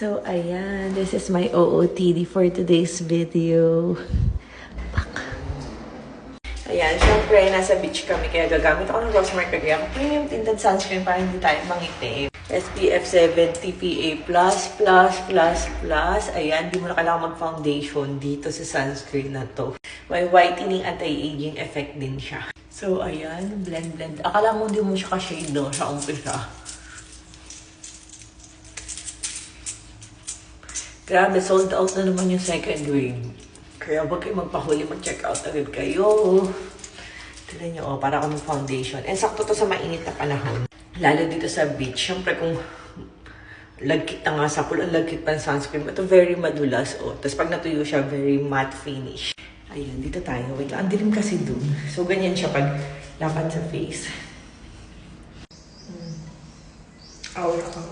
So, ayan. This is my OOTD for today's video. Pak. Ayan, syempre, nasa beach kami, kaya gagamit ako ng Rosmar Kagaya. Premium tinted sunscreen para hindi tayo mangitim. SPF 70 PA+++++. Ayan, di mo na kailangan mag-foundation dito sa sunscreen na to. May whitening anti-aging effect din siya. So, ayan, blend-blend. Akala mo hindi mo siya ka-shade, no? Sa umpisa. Grabe, sold out na naman yung second wave. Kaya wag kayo magpahuli, mag-check out agad kayo. Tignan nyo, oh, para ako ng foundation. And sakto to sa mainit na panahon. Lalo dito sa beach. Siyempre kung lagkit na nga sa pool, ang lagkit pa sunscreen. Ito very madulas, oh. Tapos pag natuyo siya, very matte finish. Ayun, dito tayo. Wait ang dilim kasi dun. So, ganyan siya pag lapat sa face. Hmm. Aura ka.